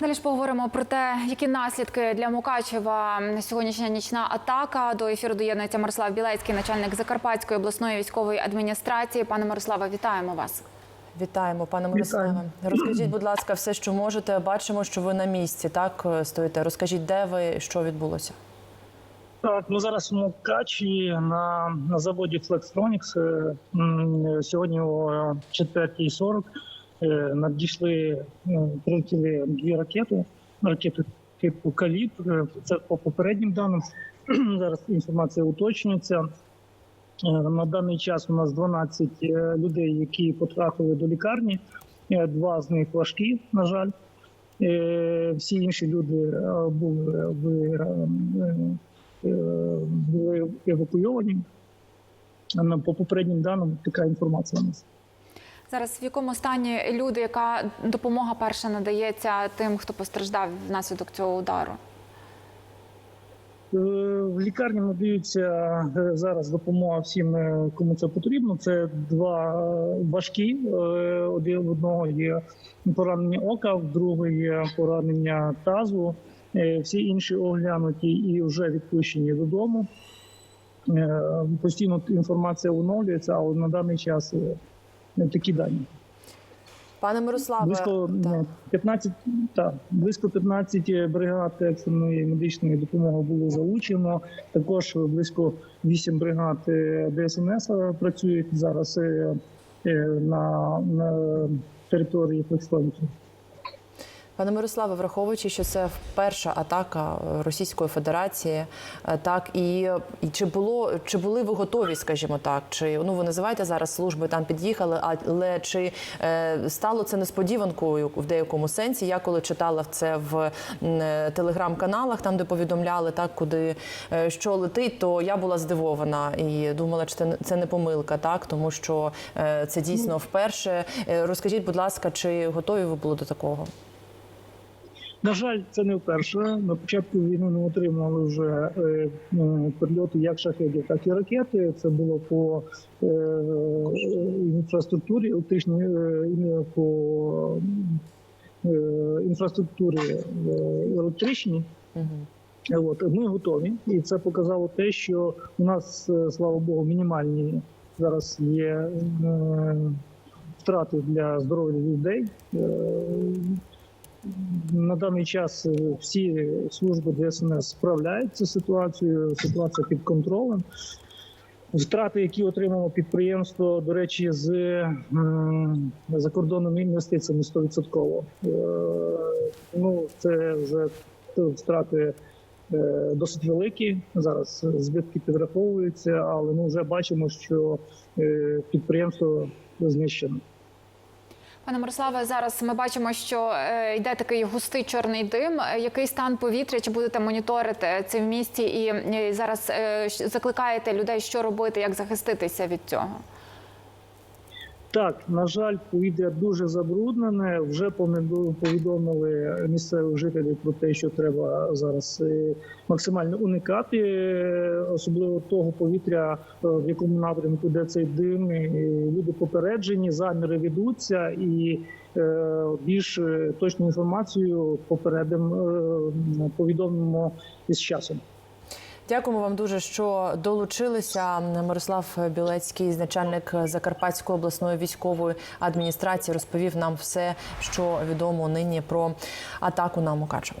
Далі ж поговоримо про те, які наслідки для Мукачева сьогоднішня нічна атака. До ефіру доєднується Мирослав Білецький, начальник Закарпатської обласної військової адміністрації. Пане Мирославе, вітаємо вас. Вітаємо, пане Мирославе. Розкажіть, будь ласка, все, що можете. Бачимо, що ви на місці, так стоїте. Розкажіть, де ви, що відбулося? Так, ми зараз в Мукачі на, на заводі Flextronics. Е, Сьогодні о 4.40 е, надійшли, е, прилетіли дві ракети, ракети типу «Калібр». Е, Це по попереднім даним. Зараз інформація уточнюється. Е, На даний час у нас 12 е, людей, які потрапили до лікарні. Е, Два з них важкі, на жаль. Е, Всі інші люди е, були е, е, були евакуйовані. По попереднім даним така інформація у нас. Зараз в якому стані люди, яка допомога перша надається тим, хто постраждав внаслідок цього удару? Е, В лікарні надаються е, зараз допомога всім, е, кому це потрібно. Це два важкі. В одного є поранення ока, в другого є поранення тазу. Всі інші оглянуті і вже відпущені додому. Постійно інформація оновлюється, але на даний час такі дані. Пане Мирославе, Близько так. ну, 15, та близько 15 бригад екстреної медичної допомоги було залучено. Також близько 8 бригад е, ДСНС працюють зараз е, е, на, на території Флекстонців. Пане Мирославе, враховуючи, що це перша атака Російської Федерації, е, так і, і чи було чи були ви готові, скажімо так, чи ну ви називаєте зараз служби там під'їхали, але чи е, стало це несподіванкою в деякому сенсі? Я коли читала це в е, телеграм-каналах, там де повідомляли так, куди е, що летить, то я була здивована і думала, чи це не- це не помилка, так тому що е, це дійсно вперше. Е, Розкажіть, будь ласка, чи готові ви були до такого? На жаль, це не вперше. На початку війни ми отримали вже е, е, прильоти як шахедів, так і ракети. Це було по інфраструктурі електричній, е, по інфраструктурі електричній. Е, От ми готові, і це показало те, що у нас, слава Богу, мінімальні зараз є втрати для здоров'я людей. Е, на даний час е, всі служби ДСНС справляються з ситуацією. Ситуація під контролем. Втрати, які отримало підприємство, до речі, з м, закордонними інвестиціями 100%. Е, Ну, це вже втрати е, досить великі. Зараз збитки підраховуються, але ми вже бачимо, що е, підприємство знищено. Пане Мирославе, зараз ми бачимо, що е, йде такий густий чорний дим. Е, Який стан повітря? Чи будете моніторити це в місті? І е, зараз е, закликаєте людей, що робити, як захиститися від цього? Так, на жаль, повітря дуже забруднене. Вже повідомили місцевих жителів про те, що треба зараз е, максимально уникати, е, особливо того повітря, е, в якому напрямку де цей дим. Люди попереджені, заміри ведуться і більш точну інформацію попередимо, повідомимо із часом. Дякуємо вам дуже, що долучилися. Мирослав Білецький, начальник Закарпатської обласної військової адміністрації, розповів нам все, що відомо нині про атаку на Мукачево.